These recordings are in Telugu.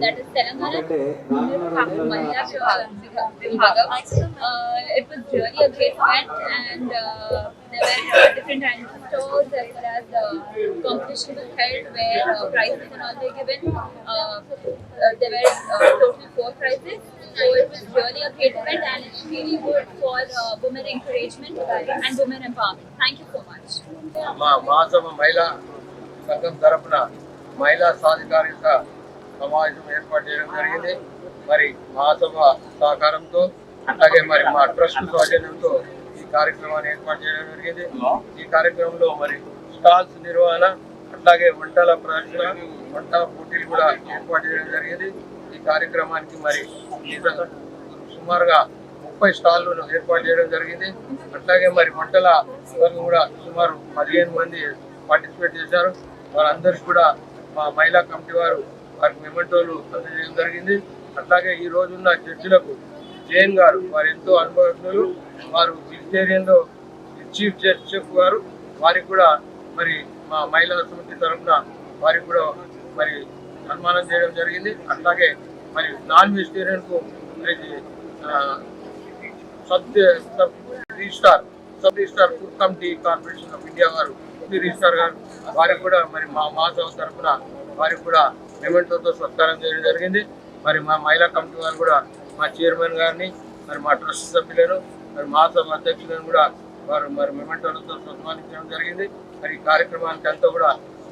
that is Telangana Mahila Vibhagam. Uh, it was really a great event and uh, there were different kinds of stores as well as uh, competition was held where uh, prizes and all were given. Uh, uh, there were uh, total four prizes. So it was really a great event and it's really good for uh, women encouragement and women empowerment. Thank you so much. మా మహాసభ మహిళా సంఘం తరపున మహిళా సాధికారిత సమావేశం ఏర్పాటు చేయడం జరిగింది. మరి మహాసభ సహకారంతో అలాగే మరి మా ట్రస్ట్ సౌజన్యంతో ఈ కార్యక్రమాన్ని ఏర్పాటు చేయడం జరిగింది. ఈ కార్యక్రమంలో మరి స్టాల్స్ నిర్వహణ అట్లాగే వంటల ప్రదర్శన వంట పోటీలు కూడా ఏర్పాటు చేయడం జరిగింది. ఈ కార్యక్రమానికి మరి సుమారుగా ముప్పై స్టాళ్ళను ఏర్పాటు చేయడం జరిగింది. అట్లాగే మరి వంటల కూడా సుమారు పదిహేను మంది పార్టిసిపేట్ చేశారు. వారందరికీ కూడా మా మహిళా కమిటీ వారు వారికి మెమెంటోలు అందజేయడం జరిగింది. అట్లాగే ఈ రోజున్న జడ్జిలకు జైన్ గారు వారు ఎంతో అనుభవజ్ఞులు. వారు వెజిటేరియన్లో చీఫ్ చెఫ్ గారు. వారికి కూడా మరి మా మహిళా సమితి తరఫున వారికి కూడా మరి సన్మానం చేయడం జరిగింది. అట్లాగే మరి నాన్ వెజిటేరియన్కు మరి sub sub registrar sub registrar food committee corporation of India గారు రిజిస్టార్ గారు వారికి కూడా మరి మా మహాసభ తరఫున వారికి కూడా మెమెంటోతో సత్కారం చేయడం జరిగింది. మరి మా మహిళా కమిటీ వారు కూడా మా చైర్మన్ గారిని మరి మా ట్రస్ట్ సభ్యులను మరి మహాసభ అధ్యక్షులను కూడా వారు మరి మెమెంటోలతో సన్మానించడం జరిగింది. మరి ఈ కార్యక్రమానికి అంతా కూడా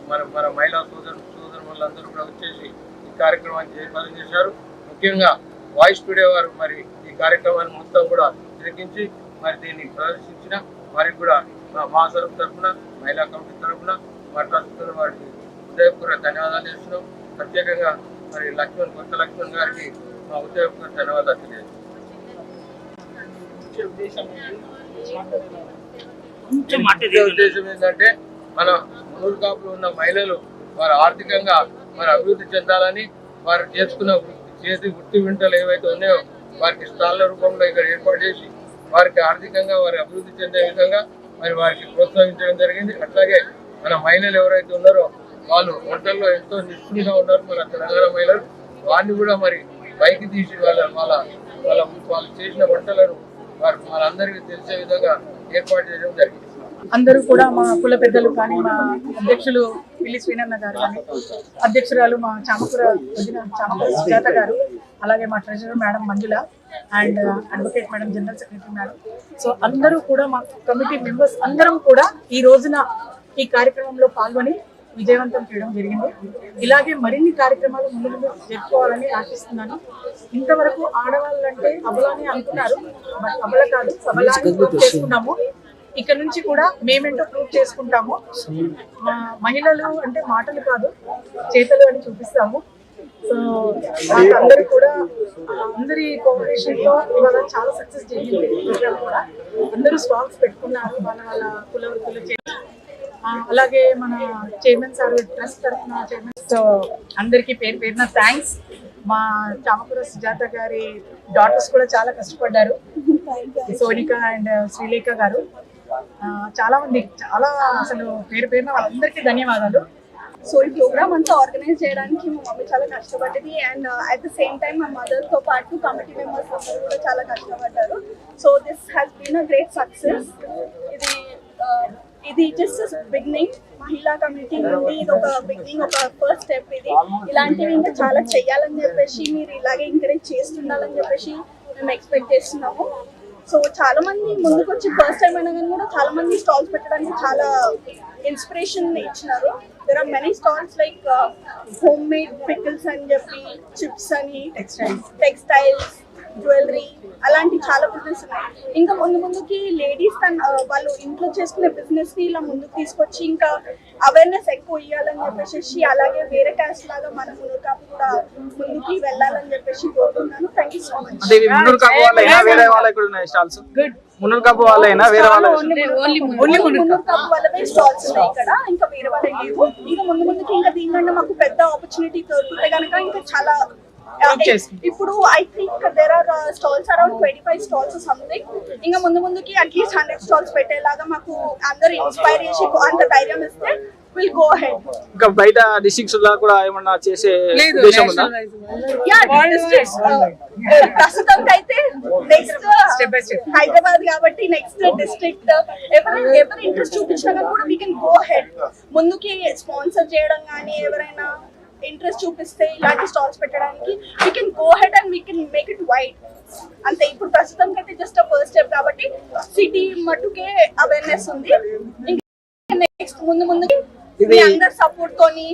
మన మన మహిళా సోదరు సోదరు వాళ్ళందరూ కూడా వచ్చేసి ఈ కార్యక్రమాన్ని జయపాలన చేశారు. ముఖ్యంగా వాయిస్ టుడే వారు మరి ఈ కార్యక్రమాన్ని మొత్తం కూడా తిరిగించి మరి దీన్ని ప్రదర్శించిన వారికి కూడా మా మహాసభ తరఫున మహిళా కమిటీ తరఫున మా ట్రస్ట్ వారికి హృదయపూర్వక ధన్యవాదాలు చేస్తున్నాం. ప్రత్యేకంగా మరి లక్ష్మణ్ కొత్త లక్ష్మణ్ గారికి మా హృదయపూర్వక ధన్యవాదాలు ముఖ్య ఉద్దేశం ఏంటంటే మన మునూరు కాపులు ఉన్న మహిళలు వారు ఆర్థికంగా మరి అభివృద్ధి చెందాలని వారు చేసుకున్న చేతి వృత్తి వింటలు ఏవైతే ఉన్నాయో వారికి స్టాళ్ళ రూపంలో ఇక్కడ ఏర్పాటు చేసి వారికి ఆర్థికంగా వారి అభివృద్ధి చెందే విధంగా మరి వారికి ప్రోత్సహించడం జరిగింది. అట్లాగే మన మహిళలు ఎవరైతే ఉన్నారో వాళ్ళు వంటల్లో ఎంతో నిష్ఠులుగా ఉన్నారు మన తెలంగాణ మహిళలు వారిని కూడా మరి పైకి తీసి వాళ్ళ వాళ్ళ వాళ్ళ వాళ్ళు చేసిన వంటలను వారు వాళ్ళందరికీ తెలిసే విధంగా ఏర్పాటు చేయడం జరిగింది. అందరూ కూడా మా కుల పెద్దలు కానీ మా అధ్యక్షులు పిల్లి శ్రీనన్న గారు కానీ అధ్యక్షురాలు మా చామకూర వదిన చామకూర సుజాత గారు అలాగే మా treasurer madam Manjula and advocate madam general secretary madam. So అందరూ కూడా మా కమిటీ మెంబర్స్ అందరం కూడా ఈ రోజున ఈ కార్యక్రమంలో పాల్గొని విజయవంతం చేయడం జరిగింది. ఇలాగే మరిన్ని కార్యక్రమాలు ముందు ముందు జరుపుకోవాలని ఆశిస్తున్నాను. ఇంతవరకు ఆడవాళ్ళంటే అబలానే అనుకున్నారు అబల కాదు సబలాన్ని చేసుకున్నాము. ఇక్కడ నుంచి కూడా మేమేంటో ప్రూవ్ చేసుకుంటాము. మహిళలు అంటే మాటలు కాదు చేతలు అని చూపిస్తాము. సో మాకు అందరూ కూడా అందరి కోఆపరేషన్తో ఇవాళ చాలా సక్సెస్ జరిగింది ప్రోగ్రామ్ కూడా. అందరూ స్టాల్స్ పెట్టుకున్నారు వాళ్ళ వాళ్ళ కుల వృత్తులు చేసి అలాగే మన చైర్మన్ సార్ ట్రస్ట్ తరఫున చైర్మన్ అందరికీ పేరు పేరున థ్యాంక్స్ మా చామకూర సుజాత గారి డాటర్స్ కూడా చాలా కష్టపడ్డారు. సోనిక అండ్ శ్రీలేఖ గారు. చాలా మంది చాలా అసలు పేరు పేరున వాళ్ళందరికీ ధన్యవాదాలు. సో ఈ ప్రోగ్రామ్ అంతా ఆర్గనైజ్ చేయడానికి మా మమ్మీ చాలా కష్టపడ్డది and at the same time మా మదర్తో పాటు కమిటీ మెంబర్స్ అందరూ కూడా చాలా కష్టపడ్డారు. So this has been a great success ఇది జస్ట్ బిగినింగ్ మహిళా కమిటీ నుండి ఇది ఒక బిగినింగ్ ఒక ఫస్ట్ స్టెప్ ఇది. ఇలాంటివి ఇంకా చాలా చెయ్యాలని చెప్పేసి మీరు ఇలాగే ఎంకరేజ్ చేస్తుండాలని చెప్పేసి మేము ఎక్స్పెక్ట్ చేస్తున్నాము. సో చాలా మంది ముందుకు వచ్చి ఫస్ట్ టైం అయినా కానీ కూడా చాలా మంది స్టాల్స్ పెట్టడానికి చాలా ఇన్స్పిరేషన్ ఇచ్చినారు. There are many stalls like home made pickles అని చెప్పి చిప్స్ అని టెక్స్టైల్స్ టెక్స్టైల్స్ జ్యువెలరీ అలాంటి చాలా బిజినెస్ ఉన్నాయి. ఇంకా ముందు ముందుకి లేడీస్ తన వాళ్ళు ఇంట్లో చేసుకునే బిజినెస్ని ఇలా ముందుకు తీసుకొచ్చి ఇంకా అవేర్నెస్ ఎక్కువ ఇవ్వాలని చెప్పేసి అలాగే వేరే క్యాస్ట్ లాగా మన మునుకాపు కూడా ముందుకి వెళ్ళాలని చెప్పేసి థ్యాంక్ యూ సో మచ్ ఉన్నాయి స్టాల్స్ గుడ్ మున్నూరు కాపు వాళ్ళైనా వేరే వాళ్ళ ఓన్లీ ఓన్లీ మున్నూరు కాపు వాళ్ళవే స్టాల్స్ ఉన్నాయి ఇక్కడ. ఇంకా వేరే వాళ్ళే లేవు. ఇంకా ముందు ముందుకి ఇంకా దీనికంటే మాకు పెద్ద ఆపర్చునిటీ దొరికితే కనుక ఇంకా చాలా. ఇప్పుడు I think there are stalls around twenty five stalls something ఇంకా ముందు ముందుకి అట్లీస్ట్ హండ్రెడ్ స్టాల్స్ పెట్టేలాగా మాకు అందరు ఇన్స్పైర్ చేసి అంత ధైర్యం ఇస్తే ఇంకా బయట డిస్ట్రిక్ట్స్లో కూడా ఏమన్నా చేసే ఉద్దేశం ఉందా? అయితే నెక్స్ట్ by step. హైదరాబాద్ కాబట్టి నెక్స్ట్ డిస్ట్రిక్ట్ ఎవరు ఎవరు ఇంట్రెస్ట్ చూపించినా కానీ కూడా వీ కెన్ గో హెడ్ ముందుకి స్పాన్సర్ చేయడం కానీ ఎవరైనా ఇంట్రెస్ట్ చూపిస్తే ఇలాంటి స్టాల్స్ పెట్టడానికి we can go head and we can make it wide అంతే ఇప్పుడు ప్రస్తుతం అయితే జస్ట్ ఫస్ట్ స్టెప్ కాబట్టి సిటీ మట్టుకే అవేర్నెస్ ఉంది. నెక్స్ట్ ముందు ముందుకి మీ అందరు సపోర్ట్ తోని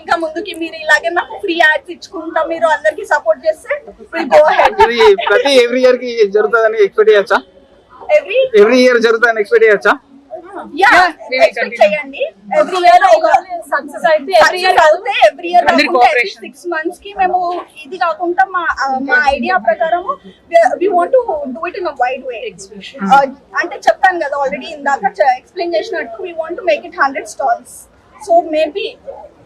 ఇంకా ముందుకి మీరు ఇలాగే మాకు ఫ్రీ యాడ్స్ ఇచ్చుకుంటా మీరు అందరికి సపోర్ట్ చేస్తే గో హెడ్ ప్రతి ఎవ్రీ ఇయర్కి జరుగుతుందని ఎక్స్పెక్ట్ చేయొచ్చా? ఎవ్రీ ఎవ్రీ ఇయర్ జరుగుతుందని ఎక్స్పెక్ట్ చేయొచ్చా? చేయండి ఎవ్రీ ఇయర్ సక్సెస్ అయితే ఎవ్రీ ఇయర్ అవుతే ఎవ్రీ ఇయర్ అందరి cooperation. సిక్స్ మంత్స్కి మేము ఇది కాకుండా మా మా ఐడియా ప్రకారం we want to do it in a wide way అంటే చెప్పాను కదా ఆల్రెడీ ఇందాక ఎక్స్ప్లెయిన్ చేసినట్టు we want to make it hundred stalls so maybe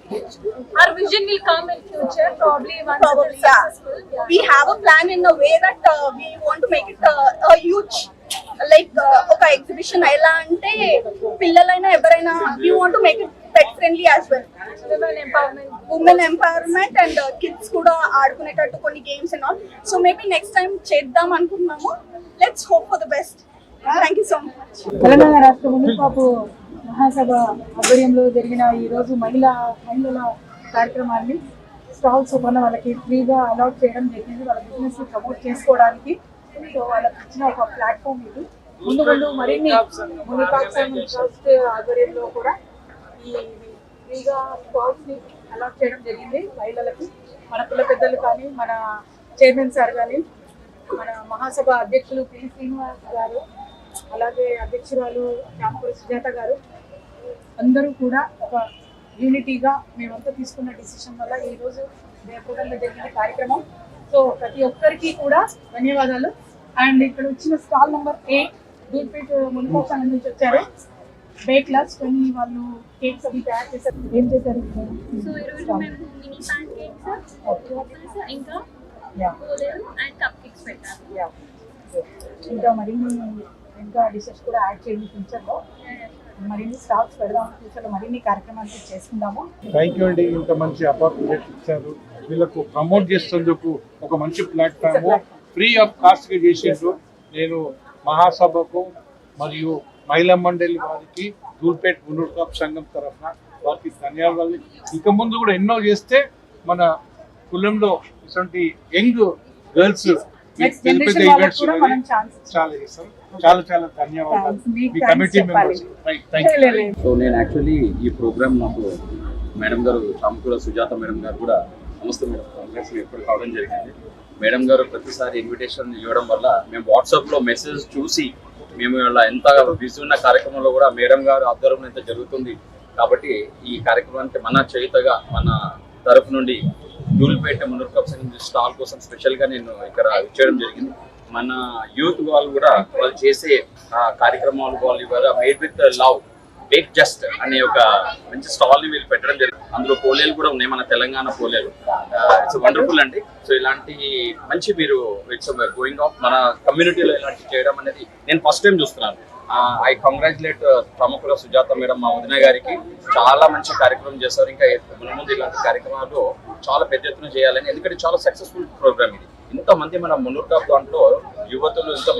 Our vision will come in future, probably once probably yeah. successful. Yeah. We have a plan in a way that uh, we want to make it uh, a huge like uh, ఒక ఎగ్జిబిషన్ ఎలా అంటే పిల్లలైనా ఎవరైనా we want to make it pet friendly as well. Women empowerment and kids కూడా ఆడుకునేటట్టు కొన్ని games and all so maybe next time చేద్దాం అనుకుంటున్నాము. Let's hope for the best thank you so much Telangana రాష్ట్ర మున్సిపాపు మహాసభ ఆధ్వర్యంలో జరిగిన ఈ రోజు మహిళా మహిళల కార్యక్రమాన్ని స్టాల్స్ కొన్న వాళ్ళకి ఫ్రీగా అలాట్ చేయడం జరిగింది. వాళ్ళ బిజినెస్ ప్రమోట్ చేసుకోవడానికి సో వాళ్ళకి ఇచ్చిన ఒక ప్లాట్ఫామ్ ఇది. ముందు ముందు మరిన్ని మునిపాక్సం ట్రస్ట్ ఆధ్వర్యంలో కూడా ఈ ఫ్రీగా స్పాట్స్ని అలాట్ చేయడం జరిగింది. మహిళలకి మన కుల పెద్దలు కానీ మన చైర్మన్ సార్ కానీ మన మహాసభ అధ్యక్షులు పి. శ్రీనివాస్ గారు అలాగే అధ్యక్షురాలు రామపురి సుజాత గారు అందరూ కూడా ఒక యూనిటీగా మేమంతా తీసుకున్న డిసిషన్ వల్ల ఈరోజు రోజు జరిగిన కార్యక్రమం. సో ప్రతి ఒక్కరికి కూడా ధన్యవాదాలు. అండ్ ఇక్కడ వచ్చిన స్టాల్ నెంబర్ ఎయిట్ దూర్పేట సంఘం నుంచి వచ్చారు. బేక్లాస్ కొన్ని వాళ్ళు కేక్స్ అవి తయారు చేశారు. ఏం చేశారు? సో ఈరోజు మేము మినీ ప్యాన్ కేక్స్ ఇంకా యా కోలేరు అండ్ కప్ కేక్స్ ఇంకా మరిన్ని ఇంకా డిషెస్ కూడా యాడ్ చేయండి ఫ్యూచర్లో మరిన్ని స్టాల్స్ పెడదాం ఫ్యూచర్లో మరిన్ని కార్యక్రమాలు చేసుకుందాము. థ్యాంక్ యూ అండి. ఇంత మంచి ఆపర్చునిటీ ఇచ్చారు. వీళ్ళకు ప్రమోట్ చేసేందుకు ఒక మంచి ప్లాట్ఫామ్ ఫ్రీ ఆఫ్ కాస్ట్గా చేసిండ్రు. నేను మహాసభకు మరియు మహిళా మండలి వారికి దూల్పేట్ మునుర్కాప్ సంఘం తరఫున వారికి ధన్యవాదాలు. ఇక ముందు కూడా ఎన్నో చేస్తే మన కులంలో ఇటువంటి యంగ్ గర్ల్స్ చాలా చాలా చాలా ధన్యవాదాలు. మీ కమిటీ. మెంబర్స్ సో నేను యాక్చువల్లీ ఈ ప్రోగ్రామ్ నాకు మేడం గారు చామకూర సుజాత మేడం గారు కూడా నమస్తే మేడం. కాంగ్రెస్ ఎప్పుడు కావడం జరిగింది. మేడం గారు ప్రతిసారి ఇన్విటేషన్ ఇవ్వడం వల్ల మేము వాట్సాప్లో మెసేజ్ చూసి మేము ఇలా ఎంత బిజీ ఉన్న కార్యక్రమంలో కూడా మేడం గారు ఆధ్వర్యంలో ఎంత జరుగుతుంది. కాబట్టి ఈ కార్యక్రమానికి మన చేతగా మన తరఫు నుండి ధూళిపేట మునర్కప్ సంఘం స్టాల్ కోసం స్పెషల్గా నేను ఇక్కడ ఇచ్చేయడం జరిగింది. మన యూత్ వాళ్ళు కూడా వాళ్ళు చేసే ఆ కార్యక్రమాలు వాళ్ళు ఇవ్వరా made with love bake just అనే ఒక మంచి స్టాల్ని వీళ్ళు పెట్టడం జరిగింది. అందులో పోలేలు కూడా ఉన్నాయి మన తెలంగాణ పోలేలు. ఇట్స్ వండర్ఫుల్ అండి. సో ఇలాంటి మంచి మీరు ఇట్స్ గోయింగ్ ఆఫ్ మన కమ్యూనిటీలో ఇలాంటి చేయడం అనేది నేను ఫస్ట్ టైం చూస్తున్నాను. ఐ కంగ్రాచులేట్ uh, ప్రముఖుల సుజాత మేడం మా వదిన గారికి. చాలా మంచి కార్యక్రమం చేస్తారు ఇంకా ముందు ముందు ఇలాంటి కార్యక్రమాలు చాలా పెద్ద ఎత్తున చేయాలని. ఎందుకంటే చాలా సక్సెస్ఫుల్ ప్రోగ్రామ్ ఇది. ఇంతమంది మన మున్నూరు దాంట్లో యువతులు ఇంత